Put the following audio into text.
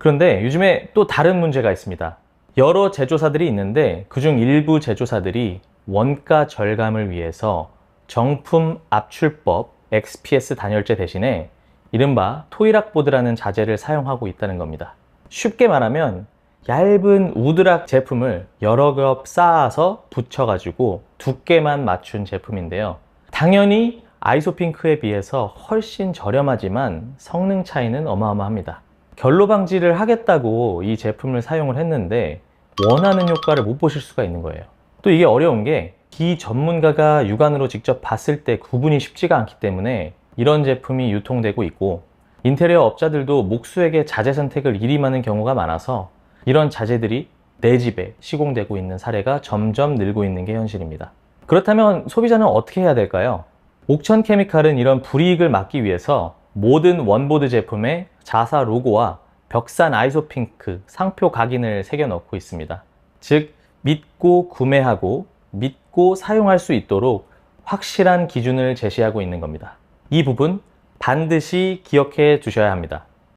그런데 요즘에 또 다른 문제가 있습니다. 여러 제조사들이 있는데 그중 일부 제조사들이 원가 절감을 위해서 정품 압출법 XPS 단열재 대신에 이른바 토이락보드라는 자재를 사용하고 있다는 겁니다. 쉽게 말하면 얇은 우드락 제품을 여러 겹 쌓아서 붙여가지고 두께만 맞춘 제품인데요. 당연히 아이소핑크에 비해서 훨씬 저렴하지만 성능 차이는 어마어마합니다. 결로 방지를 하겠다고 이 제품을 사용을 했는데 원하는 효과를 못 보실 수가 있는 거예요. 또 이게 어려운 게 비전문가가 육안으로 직접 봤을 때 구분이 쉽지가 않기 때문에 이런 제품이 유통되고 있고 인테리어 업자들도 목수에게 자재 선택을 일임하는 경우가 많아서 이런 자재들이 내 집에 시공되고 있는 사례가 점점 늘고 있는 게 현실입니다. 그렇다면 소비자는 어떻게 해야 될까요? 옥천 케미칼은 이런 불이익을 막기 위해서 모든 원보드 제품에 자사 로고와 벽산 아이소핑크 상표 각인을 새겨 넣고 있습니다. 즉, 믿고 구매하고 믿고 사용할 수 있도록 확실한 기준을 제시하고 있는 겁니다. 이 부분 반드시 기억해 두셔야 합니다.